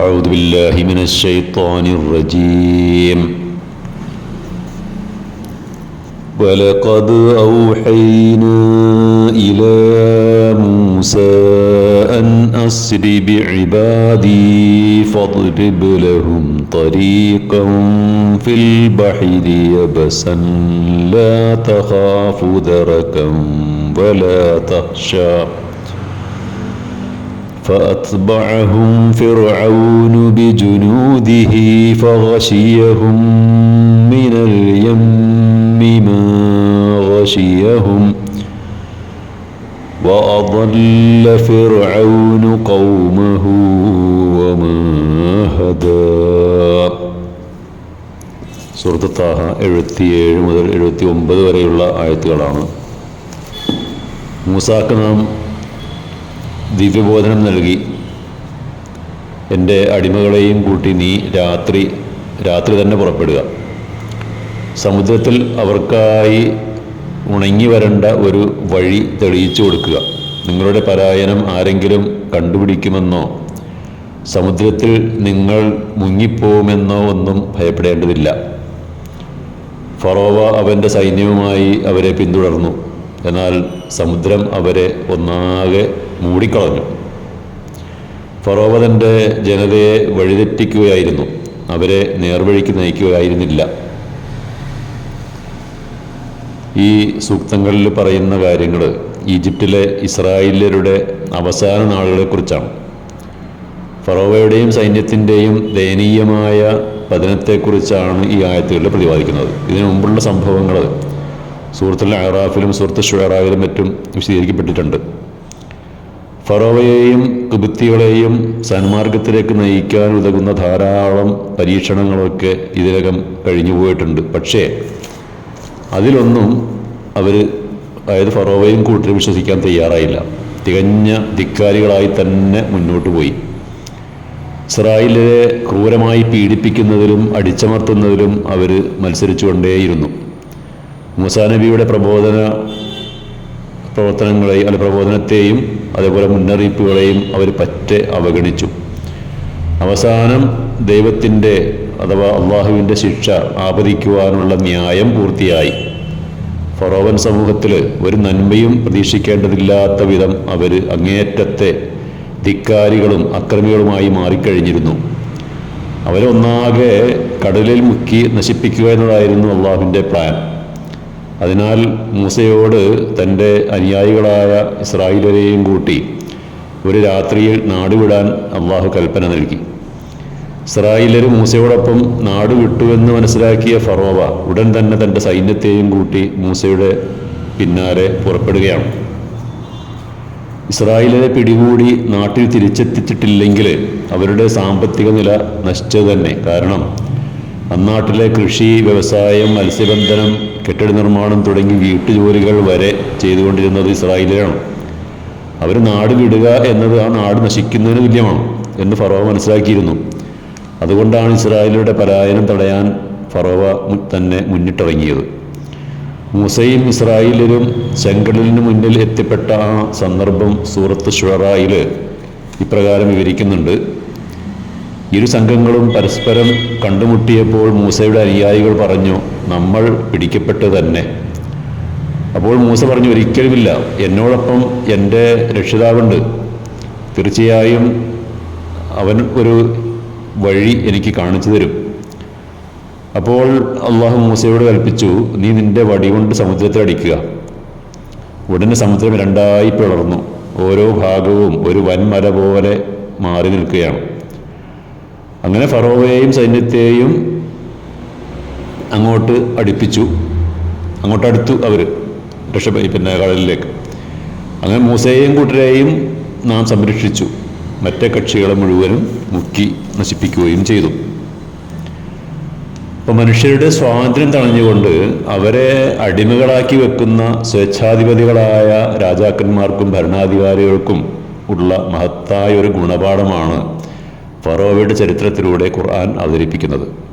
أعوذ بالله من الشيطان الرجيم. ولقد أوحينا إلى موسى أن أسر بعبادي فاضرب لهم طريقا في البحر يبسا. لا تخاف دركا ولا تخشى. فأتبعهم فرعون بجنوده فغشيهم من اليم ما غشيهم وأضل فرعون قومه وما هدى സുഹൃത്ത് താഹ എഴുപത്തിയേഴ് മുതൽ എഴുപത്തി ഒമ്പത് വരെയുള്ള ആയത്തുകളാണ് മൂസാക്ക് നാം ദിവ്യബോധനം നൽകി. എന്റെ അടിമകളെയും കൂട്ടി നീ രാത്രി രാത്രി തന്നെ പുറപ്പെടുക. സമുദ്രത്തിൽ അവർക്കായി ഉണങ്ങി വരേണ്ട ഒരു വഴി തെളിയിച്ചു കൊടുക്കുക. നിങ്ങളുടെ പരായനം ആരെങ്കിലും കണ്ടുപിടിക്കുമെന്നോ സമുദ്രത്തിൽ നിങ്ങൾ മുങ്ങിപ്പോകുമെന്നോ ഒന്നും ഭയപ്പെടേണ്ടതില്ല. ഫറോവ അവന്റെ സൈന്യവുമായി അവരെ പിന്തുടർന്നു. എന്നാൽ സമുദ്രം അവരെ ഒന്നാകെ മൂടിക്കളഞ്ഞു. ഫറോവ തന്റെ ജനതയെ വഴിതെറ്റിക്കുകയായിരുന്നു. അവരെ നേർവഴിക്ക് നയിക്കുകയായിരുന്നില്ല. ഈ സൂക്തങ്ങളിൽ പറയുന്ന കാര്യങ്ങൾ ഈജിപ്തിലെ ഇസ്രായേലരുടെ അവസാന നാളുകളെക്കുറിച്ചാണ്. ഫറോവയുടെയും സൈന്യത്തിന്റെയും ദയനീയമായ പതനത്തെക്കുറിച്ചാണ് ഈ ആയത്തുകളിൽ പ്രതിപാദിക്കുന്നത്. ഇതിനു മുമ്പുള്ള സംഭവങ്ങൾ സൂറത്തുൽ അഹ്റാഫിലും സൂറത്ത് ഷുഹറാഫിലും മറ്റും വിശദീകരിക്കപ്പെട്ടിട്ടുണ്ട്. ഫറോവയെയും കുബുത്തികളെയും സന്മാർഗത്തിലേക്ക് നയിക്കാൻ ഉതകുന്ന ധാരാളം പരീക്ഷണങ്ങളൊക്കെ ഇതിനകം കഴിഞ്ഞു പോയിട്ടുണ്ട്. പക്ഷേ അതിലൊന്നും അവർ അതായത് ഫറോവയും കൂട്ടരും വിശ്വസിക്കാൻ തയ്യാറായില്ല. തികഞ്ഞ ധിക്കാരികളായി തന്നെ മുന്നോട്ട് പോയി. ഇസ്രായേലിനെ ക്രൂരമായി പീഡിപ്പിക്കുന്നതിലും അടിച്ചമർത്തുന്നതിലും അവർ മത്സരിച്ചുകൊണ്ടേയിരുന്നു. മുസാനബിയുടെ പ്രബോധന പ്രവർത്തനങ്ങളെയും അല്ലെ പ്രബോധനത്തെയും അതേപോലെ മുന്നറിയിപ്പുകളെയും അവർ പറ്റെ അവഗണിച്ചു. അവസാനം ദൈവത്തിന്റെ അഥവാ അള്ളാഹുവിന്റെ ശിക്ഷ ആപതിക്കുവാനുള്ള ന്യായം പൂർത്തിയായി. ഫറോവൻ സമൂഹത്തിൽ ഒരു നന്മയും പ്രതീക്ഷിക്കേണ്ടതില്ലാത്ത വിധം അവർ അങ്ങേറ്റത്തെ ധിക്കാരികളും അക്രമികളുമായി മാറിക്കഴിഞ്ഞിരുന്നു. അവരൊന്നാകെ കടലിൽ മുക്കി നശിപ്പിക്കുക എന്നതായിരുന്നു അള്ളാഹുവിന്റെ പ്ലാൻ. അതിനാൽ മൂസയോട് തന്റെ അനുയായികളായ ഇസ്രായേലരെയും കൂട്ടി ഒരു രാത്രിയിൽ നാടുവിടാൻ അള്ളാഹു കൽപ്പന നൽകി. ഇസ്രായേലർ മൂസയോടൊപ്പം നാട് വിട്ടുവെന്ന് മനസ്സിലാക്കിയ ഫറോവ ഉടൻ തന്നെ തന്റെ സൈന്യത്തെയും കൂട്ടി മൂസയുടെ പിന്നാലെ പുറപ്പെടുകയാണ്. ഇസ്രായേലിനെ പിടികൂടി നാട്ടിൽ തിരിച്ചെത്തിച്ചിട്ടില്ലെങ്കിൽ അവരുടെ സാമ്പത്തിക നില നശിച്ചത് തന്നെ. കാരണം അന്നാട്ടിലെ കൃഷി വ്യവസായം മത്സ്യബന്ധനം കെട്ടിട നിർമ്മാണം തുടങ്ങി വീട്ടുജോലികൾ വരെ ചെയ്തുകൊണ്ടിരുന്നത് ഇസ്രായേലിലാണ്. അവർ നാട് വിടുക എന്നത് ആ നാട് നശിക്കുന്നതിന് തുല്യമാണ് എന്ന് ഫറോവ മനസ്സിലാക്കിയിരുന്നു. അതുകൊണ്ടാണ് ഇസ്രായേലിയുടെ പലായനം തടയാൻ ഫറോവ തന്നെ മുന്നിട്ടിറങ്ങിയത്. മൂസയും ഇസ്രായേലരും ചെങ്കടലിന് മുന്നിൽ എത്തിപ്പെട്ട ആ സന്ദർഭം സൂറത്ത് ഷുറായിൽ ഇപ്രകാരം വിവരിക്കുന്നുണ്ട്. ഇരു സംഘങ്ങളും പരസ്പരം കണ്ടുമുട്ടിയപ്പോൾ മൂസയുടെ അനുയായികൾ പറഞ്ഞു നമ്മൾ പിടിക്കപ്പെട്ട് തന്നെ. അപ്പോൾ മൂസ പറഞ്ഞു ഒരിക്കലുമില്ല എന്നോടൊപ്പം എന്റെ രക്ഷിതാവുണ്ട്. തീർച്ചയായും അവൻ ഒരു വഴി എനിക്ക് കാണിച്ചു തരും. അപ്പോൾ അള്ളാഹു മൂസയോട് കൽപ്പിച്ചു നീ നിന്റെ വടി കൊണ്ട് സമുദ്രത്തെ അടിക്കുക. ഉടനെ സമുദ്രം രണ്ടായി പിളർന്നു. ഓരോ ഭാഗവും ഒരു വൻമല പോലെ മാറി നിൽക്കുകയാണ്. അങ്ങനെ ഫറോവയെയും സൈന്യത്തെയും അങ്ങോട്ട് അടുപ്പിച്ചു. അങ്ങോട്ട് അടുത്തു അവർ രക്ഷ പിന്നെ കടലിലേക്ക്. അങ്ങനെ മൂസയെയും കൂട്ടരെയും നാം സംരക്ഷിച്ചു. മറ്റേ കക്ഷികളെ മുഴുവനും മുക്കി നശിപ്പിക്കുകയും ചെയ്തു. അപ്പോൾ മനുഷ്യരുടെ സ്വാതന്ത്ര്യം തടഞ്ഞുകൊണ്ട് അവരെ അടിമകളാക്കി വെക്കുന്ന സ്വേച്ഛാധിപതികളായ രാജാക്കന്മാർക്കും ഭരണാധികാരികൾക്കും ഉള്ള മഹത്തായ ഒരു ഗുണപാഠമാണ് ഫറോവയുടെ ചരിത്രത്തിലൂടെ ഖുർആൻ അവതരിപ്പിക്കുന്നത്.